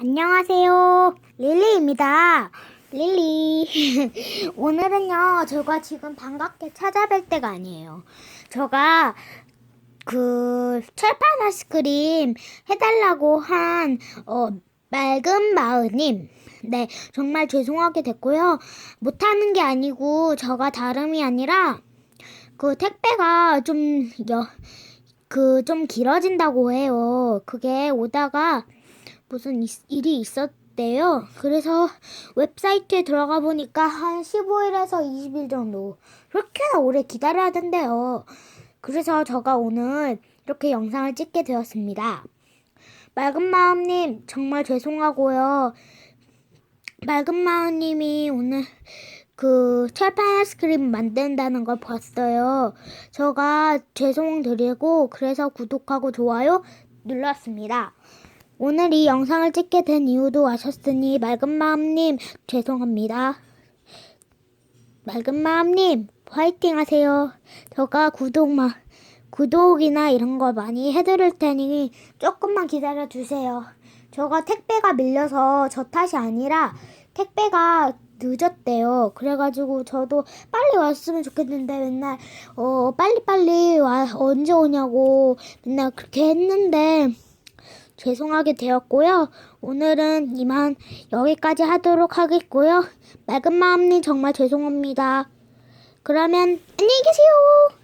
안녕하세요. 릴리입니다. 릴리. 오늘은요, 제가 지금 반갑게 찾아뵐 때가 아니에요. 제가 그 철판 아이스크림 해달라고 한, 어, 맑은 마을님. 네, 정말 죄송하게 됐고요. 못하는 게 아니고, 저가 다름이 아니라, 그 택배가 좀, 여, 그, 좀 길어진다고 해요. 그게 오다가, 무슨 이- 일이 있었대요. 그래서 웹사이트에 들어가 보니까 한 15일에서 20일 정도 그렇게나 오래 기다려야 된대요. 그래서 제가 오늘 이렇게 영상을 찍게 되었습니다. 맑은 마음님 정말 죄송하고요. 맑은 마음님이 오늘 그 철판 아이스크림 만든다는 걸 봤어요. 제가 죄송드리고 그래서 구독하고 좋아요 눌렀습니다. 오늘 이 영상을 찍게 된 이유도 아셨으니 맑은 마음님 죄송합니다. 맑은 마음님 화이팅 하세요. 제가 구독 마, 구독이나 이런 거 많이 해드릴 테니 조금만 기다려 주세요. 제가 택배가 밀려서 저 탓이 아니라 택배가 늦었대요. 그래가지고 저도 빨리 왔으면 좋겠는데 맨날 어 빨리빨리 와 언제 오냐고 맨날 그렇게 했는데 죄송하게 되었고요. 오늘은 이만 여기까지 하도록 하겠고요. 맑은 마음님 정말 죄송합니다. 그러면 안녕히 계세요.